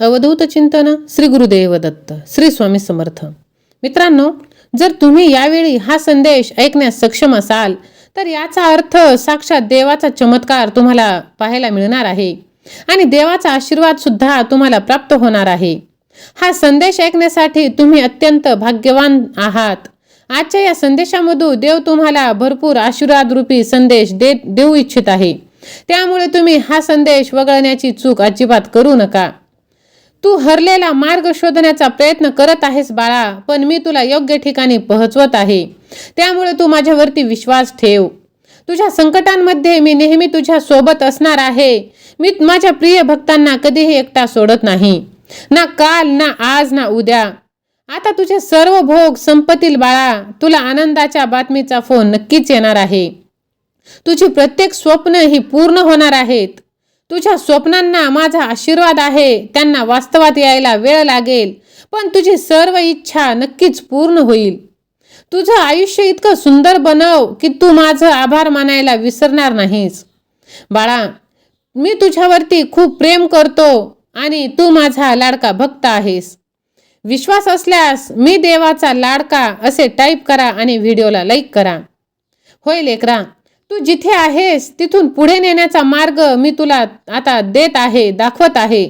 अवधूत चिंतन श्री गुरुदेव दत्त श्री स्वामी समर्थ. मित्रांनो जर तुम्ही यावेळी हा संदेश ऐकण्यास सक्षम असाल तर याचा अर्थ साक्षात देवाचा चमत्कार तुम्हाला पाहायला मिळणार आहे आणि देवाचा आशीर्वाद सुद्धा तुम्हाला प्राप्त होणार आहे. हा संदेश ऐकण्यासाठी तुम्ही अत्यंत भाग्यवान आहात. आजच्या या संदेशामधून देव तुम्हाला भरपूर आशीर्वाद रूपी संदेश दे देऊ इच्छित आहे. त्यामुळे तुम्ही हा संदेश वगळण्याची चूक अजिबात करू नका. तू हरलेला मार्ग शोधण्याचा प्रयत्न करत आहेस बाळा पण मी तुला योग्य ठिकाणी पोहोचवत आहे. त्यामुळे तू माझ्यावरती विश्वास ठेव. तुझ्या संकटांमध्ये मी नेहमी तुझ्या सोबत असणार आहे. मी माझ्या प्रिय भक्तांना कधीही एकटा सोडत नाही. ना काल ना आज ना उद्या. आता तुझे सर्व भोग संपतील बाळा. तुला आनंदाच्या बातमीचा फोन नक्कीच येणार आहे. तुझी प्रत्येक स्वप्न ही पूर्ण होणार आहेत. तुझ्या स्वप्नांना माझा आशीर्वाद आहे. त्यांना वास्तवात यायला वेळ लागेल. पण तुझी सर्व इच्छा नक्कीच पूर्ण होईल. तुझं आयुष्य इतकं सुंदर बनव की तू माझं आभार मानायला विसरणार नाहीस. बाळा मी तुझ्यावरती खूप प्रेम करतो आणि तू माझा लाडका भक्त आहेस. विश्वास असल्यास मी देवाचा लाडका असे टाईप करा आणि व्हिडिओला लाईक करा. होय लेकरा तू जिथे आहेस तिथून पुढे नेण्याचा मार्ग मी तुला आता देत आहे दाखवत आहे.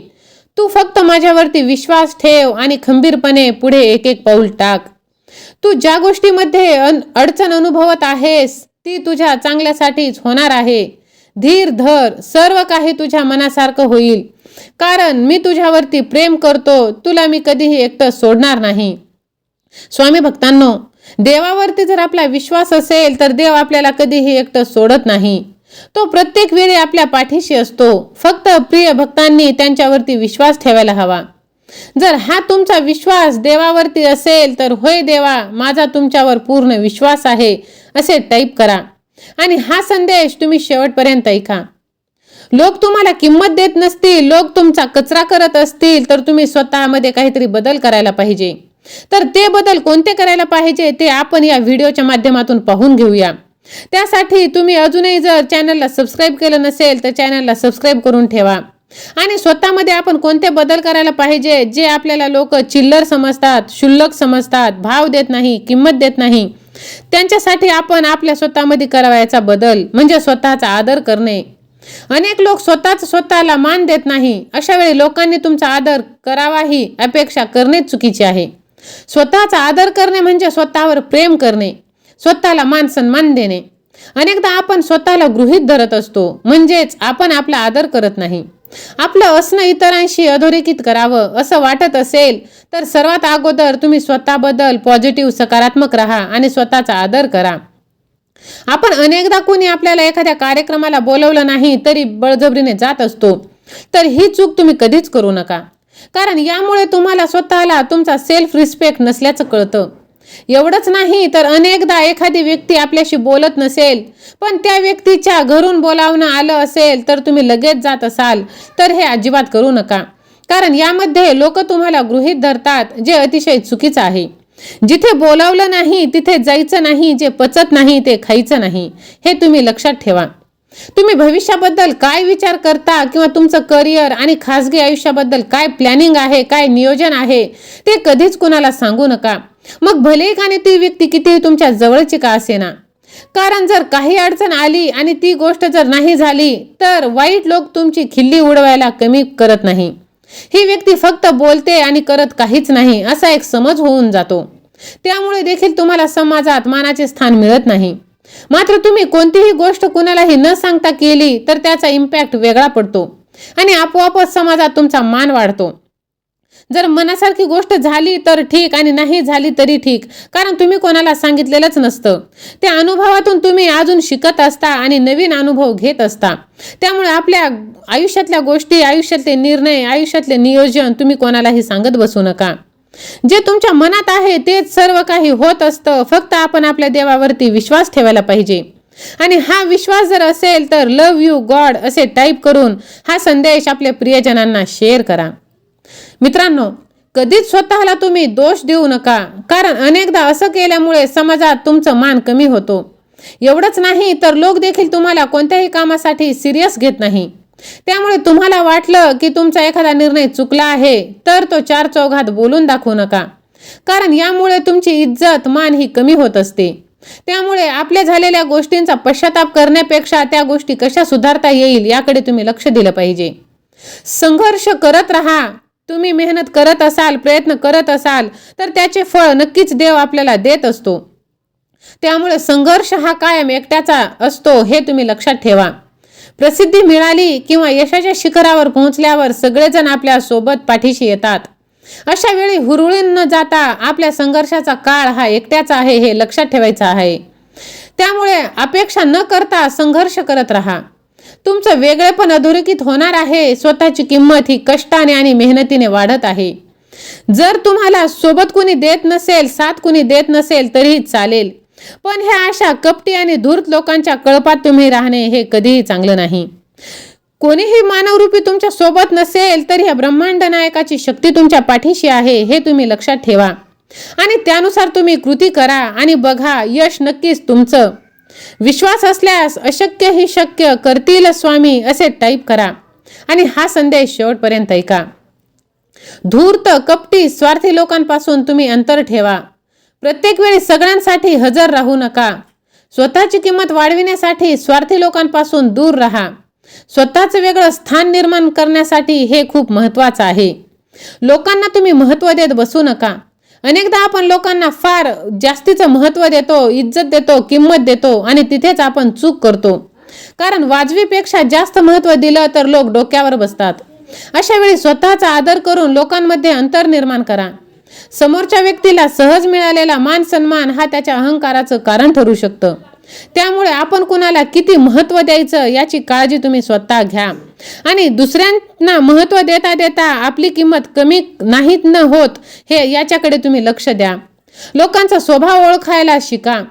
तू फक्त माझ्यावरती विश्वास ठेव आणि खंबीरपणे पुढे एक एक पाऊल टाक. तू ज्या गोष्टीमध्ये अन अडचण अनुभवत आहेस ती तुझ्या चांगल्यासाठीच होणार आहे. धीर धर सर्व काही तुझ्या मनासारखं होईल. कारण मी तुझ्यावरती प्रेम करतो तुला मी कधीही एकटं सोडणार नाही. स्वामी भक्तांनो देवावरती जर आपला विश्वास असेल तर देव आपल्याला कधीही एकटं सोडत नाही. तो प्रत्येक वेळी आपल्या पाठीशी असतो. फक्त प्रिय भक्तांनी त्यांच्यावरती विश्वास ठेवायला हवा. जर हा तुमचा विश्वास देवावरती असेल तर होय देवा माझा तुमच्यावर पूर्ण विश्वास आहे असे टाईप करा. आणि हा संदेश तुम्ही शेवटपर्यंत ऐका. लोक तुम्हाला किंमत देत नसतील लोक तुमचा कचरा करत असतील तर तुम्ही स्वतःमध्ये काहीतरी बदल करायला पाहिजे. तर ते बदल कोणते करायला पाहिजे ते आपण या व्हिडिओच्या माध्यमातून पाहून घेऊया. त्यासाठी तुम्ही अजूनही जर चॅनलला सबस्क्राईब केलं नसेल तर चॅनलला सबस्क्राईब करून ठेवा. आणि स्वतःमध्ये आपण कोणते बदल करायला पाहिजे जे आपल्याला लोक चिल्लर समजतात क्षुल्लक समजतात भाव देत नाही किंमत देत नाही त्यांच्यासाठी आपण आपल्या स्वतःमध्ये करावयाचा बदल म्हणजे स्वतःचा आदर करणे. अनेक लोक स्वतःच स्वतःला मान देत नाही. अशा वेळी लोकांनी तुमचा आदर करावा ही अपेक्षा करणेच चुकीचे आहे. स्वतःचा आदर करणे म्हणजे स्वतःवर प्रेम करणे स्वतःला मान सन्मान देणे. अनेकदा आपण स्वतःला गृहीत धरत असतो म्हणजेच आपण आपला आदर करत नाही. आपलं असणं इतरांशी अधोरेखित करावं असं वाटत असेल तर सर्वात अगोदर तुम्ही स्वतःबद्दल पॉझिटिव्ह सकारात्मक राहा आणि स्वतःचा आदर करा. आपण अनेकदा कोणी आपल्याला एखाद्या कार्यक्रमाला बोलवलं नाही तरी बळजबरीने जात असतो. तर ही चूक तुम्ही कधीच करू नका. कारण यामुळे तुम्हाला स्वतःला तुमचा सेल्फ रिस्पेक्ट नसल्याचं कळतं. एवढंच नाही तर अनेकदा एखादी व्यक्ती आपल्याशी बोलत नसेल पण त्या व्यक्तीच्या घरून बोलावणं आलं असेल तर तुम्ही लगेच जात असाल तर हे अजिबात करू नका. कारण यामध्ये लोक तुम्हाला गृहीत धरतात जे अतिशय चुकीचं आहे. जिथे बोलावलं नाही तिथे जायचं नाही जे पचत नाही ते खायचं नाही. हे तुम्ही लक्षात ठेवा. तुम्ही भविष्याबद्दल काय विचार करता किंवा तुमचं करिअर आणि खासगी आयुष्याबद्दल काय प्लॅनिंग आहे काय नियोजन आहे ते कधीच कुणाला सांगू नका. मग भले आणि ती व्यक्ती किती तुमच्या जवळची का असेना? कारण जर काही अडचण आली आणि ती गोष्ट जर नाही झाली तर वाईट लोक तुमची खिल्ली उडवायला कमी करत नाही. ही व्यक्ती फक्त बोलते आणि करत काहीच नाही असा एक समज होऊन जातो. त्यामुळे देखील तुम्हाला समाजात मानाचे स्थान मिळत नाही. मात्र तुम्ही कोणतीही गोष्ट कुणालाही न सांगता केली तर त्याचा इम्पॅक्ट वेगळा पडतो. आणि आपोआपच समाजात तुमचा मान वाढतो. जर मनासारखी गोष्ट झाली तर ठीक आणि नाही झाली तरी ठीक. कारण तुम्ही कोणाला सांगितलेलंच नसतं. त्या अनुभवातून तुम्ही अजून शिकत असता आणि नवीन अनुभव घेत असता. त्यामुळे आपल्या आयुष्यातल्या गोष्टी आयुष्यातले निर्णय आयुष्यातले नियोजन तुम्ही कोणालाही सांगत बसू नका. जे तुमच्या मनात आहे तेच सर्व काही होत असतं. फक्त आपण आपल्या देवावरती विश्वास ठेवायला पाहिजे. आणि हा विश्वास जर असेल तर लव यू गॉड असे टाईप करून हा संदेश आपल्या प्रियजनांना शेअर करा. मित्रांनो कधीच स्वतःला तुम्ही दोष देऊ नका. कारण अनेकदा असं केल्यामुळे समाजात तुमचं मान कमी होतो. एवढंच नाही तर लोक देखील तुम्हाला कोणत्याही कामासाठी सिरियस घेत नाही. त्यामुळे तुम्हाला वाटलं की तुमचा एखादा निर्णय चुकला आहे तर तो चार चौघात बोलून दाखवू नका. कारण यामुळे तुमची इज्जत मान ही कमी होत असते. त्यामुळे आपल्या झालेल्या गोष्टींचा पश्चाताप करण्यापेक्षा त्या गोष्टी कशा सुधारता येईल याकडे तुम्ही लक्ष दिलं पाहिजे. संघर्ष करत राहा. तुम्ही मेहनत करत असाल प्रयत्न करत असाल तर त्याचे फळ नक्कीच देव आपल्याला देत असतो. त्यामुळे संघर्ष हा कायम एकट्याचा असतो हे तुम्ही लक्षात ठेवा. प्रसिद्धी मिळाली किंवा यशाच्या शिखरावर पोहोचल्यावर सगळेजण आपल्यासोबत पाठीशी येतात. अशा वेळी हुरळून न जाता आपल्या संघर्षाचा काळ हा एकट्याचा आहे हे लक्षात ठेवायचं आहे. त्यामुळे अपेक्षा न करता संघर्ष करत राहा. तुमचं वेगळेपण अधोरेखित होणार आहे स्वतःची किंमत ही कष्टाने आणि मेहनतीने वाढत आहे. जर तुम्हाला सोबत कुणी देत नसेल साथ कुणी देत नसेल तरीही चालेल. पण ह्या अशा कपटी आणि धूर्त लोकांच्या कळपात तुम्ही राहणे हे कधीही चांगलं नाही. कोणीही मानवरूपी तुमच्यासोबत नसेल तर ह्या ब्रह्मांड नायकाची शक्ती तुमच्या पाठीशी आहे हे तुम्ही लक्षात ठेवा. आणि त्यानुसार तुम्ही कृती करा आणि बघा यश नक्कीच तुमचं. विश्वास असल्यास अशक्य ही शक्य करतील स्वामी असे टाईप करा. आणि हा संदेश शेवटपर्यंत ऐका. धूर्त कपटी स्वार्थी लोकांपासून तुम्ही अंतर ठेवा. प्रत्येक वेळी सगळ्यांसाठी हजर राहू नका. स्वतःची किंमत वाढविण्यासाठी स्वार्थी लोकांपासून दूर राहा. स्वतःचं वेगळं स्थान निर्माण करण्यासाठी हे खूप महत्त्वाचं आहे. लोकांना तुम्ही महत्त्व देत बसू नका. अनेकदा आपण लोकांना फार जास्तीचं महत्त्व देतो इज्जत देतो किंमत देतो आणि तिथेच आपण चूक करतो. कारण वाजवीपेक्षा जास्त महत्त्व दिलं तर लोक डोक्यावर बसतात. अशा वेळी स्वतःचा आदर करून लोकांमध्ये अंतर निर्माण करा. समोरच्या व्यक्तीला सहज मिळालेला मान सन्मान हा त्याच्या अहंकाराचं कारण ठरू शकतं. त्यामुळे आपण कुणाला किती महत्त्व द्यायचं याची काळजी तुम्ही स्वतः घ्या. आणि दुसऱ्यांना महत्त्व देता देता आपली किंमत कमी नाहीत न होत हे याच्याकडे तुम्ही लक्ष द्या. लोकांचा स्वभाव ओळखायला शिका.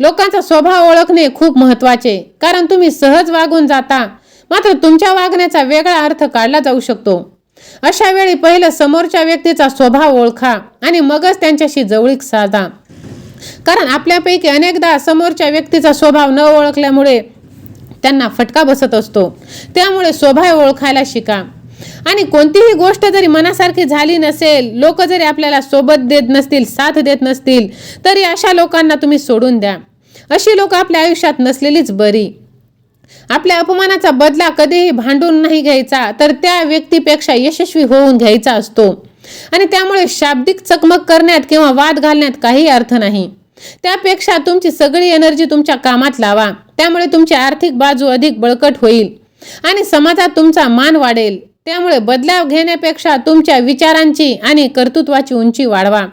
लोकांचा स्वभाव ओळखणे खूप महत्त्वाचे कारण तुम्ही सहज वागून जाता. मात्र तुमच्या वागण्याचा वेगळा अर्थ काढला जाऊ शकतो. अशा वेळी पहिलं समोरच्या व्यक्तीचा स्वभाव ओळखा आणि मगच त्यांच्याशी जवळीक साधा. कारण आपल्यापैकी अनेकदा समोरच्या व्यक्तीचा स्वभाव न ओळखल्यामुळे त्यांना फटका बसत असतो. त्यामुळे स्वभाव ओळखायला शिका. आणि कोणतीही गोष्ट जरी मनासारखी झाली नसेल लोक जरी आपल्याला सोबत देत नसतील साथ देत नसतील तरी अशा लोकांना तुम्ही सोडून द्या. अशी लोक आपल्या आयुष्यात नसलेलीच बरी. आपल्या अपमानाचा बदला कधीही भांडून नाही घ्यायचा तर त्या व्यक्तीपेक्षा यशस्वी होऊन घ्यायचा असतो. आणि त्यामुळे शाब्दिक चकमक करण्यात किंवा वाद घालण्यात काही अर्थ नाही. त्यापेक्षा तुमची सगळी एनर्जी तुमच्या कामात लावा. त्यामुळे तुमची आर्थिक बाजू अधिक बळकट होईल. आणि समाजात तुमचा मान वाढेल. त्यामुळे बदलाव घेण्यापेक्षा तुमच्या विचारांची आणि कर्तृत्वाची उंची वाढवा.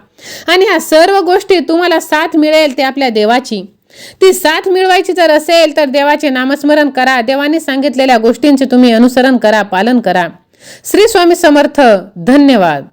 आणि ह्या सर्व गोष्टी तुम्हाला साथ मिळेल ते आपल्या देवाची. ती साथ मिळवायची जर असेल तर देवाचे नामस्मरण करा. देवाने सांगितलेल्या गोष्टींचे तुम्ही अनुसरण करा पालन करा. श्री स्वामी समर्थ धन्यवाद.